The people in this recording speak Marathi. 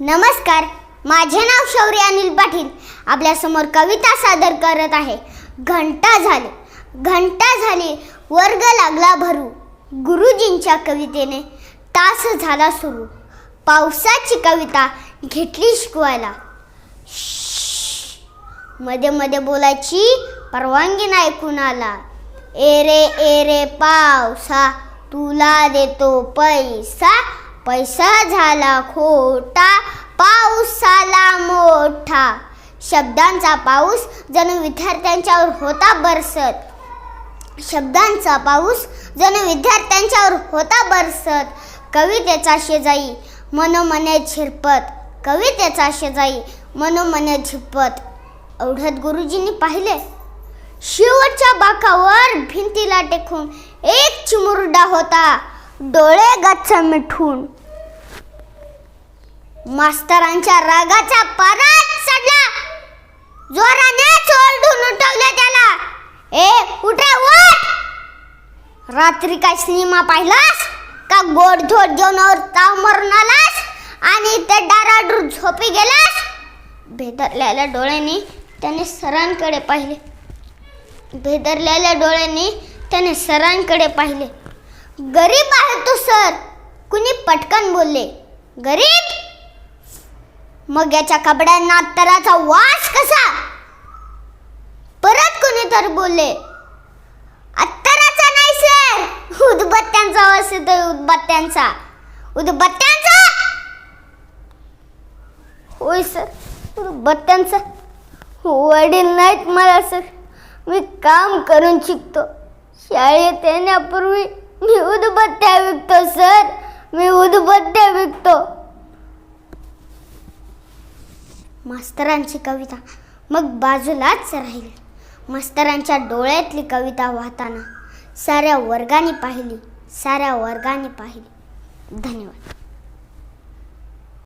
नमस्कार माझे नाव शौर्य अनिल पाटील. आपल्यासमोर कविता सादर करत आहे. घंटा झाली. घंटा झाली वर्ग लागला भरू. गुरुजींच्या कवितेने तास झाला सुरू. पावसाची कविता घेतली शिकवायला. मध्ये मध्ये बोलायची परवानगी नाही कुणाला. ए रे ए रे पावसा तुला देतो पैसा. पैसा झाला खोटा पाऊस आला मोठा. शब्दांचा पाऊस जणू विद्यार्थ्यांच्यावर होता बरसत. शब्दांचा पाऊस जणू विद्यार्थ्यांच्यावर होता बरसत. कवितेचा शेजाई मनोमने झिरपत. कवितेचा शेजाई मनोमने झिरपत. अवढत गुरुजींनी पाहिले. शिवच्या बाकावर भिंतीला टेकून एक चिमुरडा होता. डोळे गच्च मिठून. मास्तरांच्या रागाचा पाराच चढला. जोराने ओरडून उठवले त्याला. ए उठे उठ. रात्री काय सिनेमा पाहिलास? का गोडधोड जेवणावर ताव मरून आलास आणि ते डाराडूर झोपी गेलास? भेदरलेल्या डोळ्यांनी त्याने सरांकडे पाहिले. भेदरलेल्या डोळ्यांनी त्याने सरांकडे पाहिले. गरीब आहे तू सर. कुणी पटकन बोलले. गरीब? मग याच्या कपड्यांना अत्तराचा वास कसा? परत कोणी तर बोलले अत्तराचा नाही सर उदबत्त्यांचा वास येतोय उदबत्त्यांचा. उदबत्त्यांचा? होय सर उदबत्त्यांचा? वडील नाहीत मला सर मी काम करून शिकतो. शाळेत येण्यापूर्वी मी उदबत्त्या विकतो सर मी उदबत्त्या विकतो मास्तरांची कविता. मग बाजूलाच राहिली. मास्तरांच्या डोळ्यातली कविता वाहताना साऱ्या वर्गाने पाहिली साऱ्या वर्गाने पाहिली. धन्यवाद.